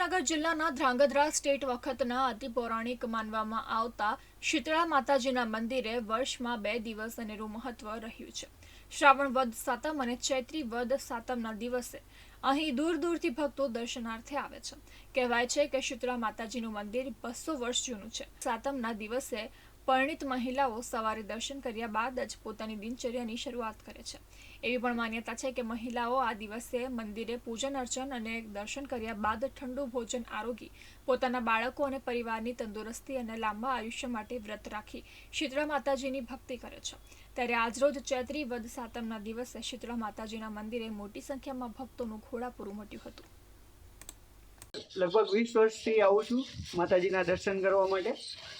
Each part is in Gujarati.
સુરેન્દ્રનગર જિલ્લાના ધ્રાંગધ્રા સ્ટેટ વખતના અતિ પૌરાણિક માનવામાં આવતા શીતળા માતાજીના મંદિરે વર્ષમાં બે દિવસ અનેરું મહત્વ રહ્યું છે. શ્રાવણ વદ સાતમ અને ચૈત્રી વદ સાતમના દિવસે અહીં દૂર દૂરથી ભક્તો દર્શનાર્થે આવે છે. કહેવાય છે કે શીતળા માતાજીનું મંદિર બસો વર્ષ જૂનું છે. સાતમના દિવસે પરિણિત મહિલાઓ સવારે દર્શન કર્યા બાદ જ પોતાની દિનચર્યાની શરૂઆત કરે છે. એવી પણ માન્યતા છે કે મહિલાઓ આ દિવસે મંદિરે પૂજન અર્ચન અને દર્શન કર્યા બાદ ઠંડુ ભોજન આરોગી, પોતાના બાળકો અને પરિવારની તંદુરસ્તી અને લાંબા આયુષ્ય માટે વ્રત રાખી શીતળા માતાજીની ભક્તિ કરે છે. ત્યારે આજરોજ ચૈત્રી વદ સાતમના દિવસે શીતળા માતાજીના મંદિરે મોટી સંખ્યામાં ભક્તોનું ઘોડાપૂરું મટ્યું હતું. લગભગ વીસ વર્ષથી આવું છું માતાજીના દર્શન કરવા માટે.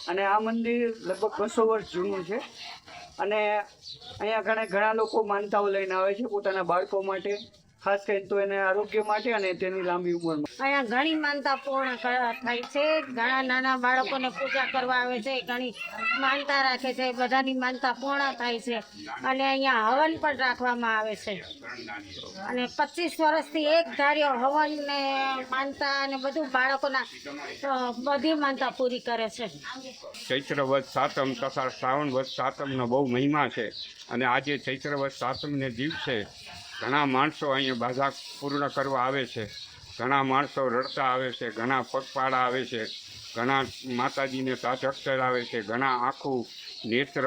અને આ મંદિર લગભગ બસો વર્ષ જૂનું છે. અને અહીંયા ઘણા ઘણા લોકો માનતાઓ લઈને આવે છે પોતાના બાળકો માટે. ખાસ કરી તો એને આરોગ્ય માટે અને તેની લાંબી ઉંમર અહીંયા ઘણી માનતા પૂર્ણ થાય છે. ઘણા નાના બાળકોને પૂજા કરવા આવે છે ઘણી માનતા રાખે છે બધાની માનતા પૂર્ણ થાય છે. અને અહીંયા હવન પણ રાખવામાં આવે છે. અને પચીસ વર્ષથી એક ધાર્યો હવન ને માનતા અને બધું બાળકોના બધી માનતા પૂરી કરે છે. ચૈત્ર વધ સાતમ તથા શ્રાવણ વધ સાતમનો બહુ મહિમા છે. અને આજે ચૈત્ર વધ સાતમને દિવસે ઘણા માણસો અહીંયા બાધા પૂર્ણ કરવા આવે છે. ઘણા માણસો રડતા આવે છે, ઘણા પગપાળા આવે છે, ઘણા માતાજીને સાધક ચડાવે છે, ઘણા આખું નેત્ર,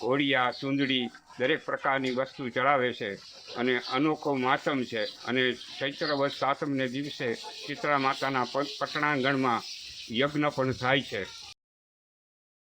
ઘોડિયા, ચૂંદડી દરેક પ્રકારની વસ્તુ ચડાવે છે અને અનોખો માતમ છે. અને ચૈત્ર વધ સાતમને દિવસે ચિત્રા માતાના પટણાંગણમાં યજ્ઞ પણ થાય છે.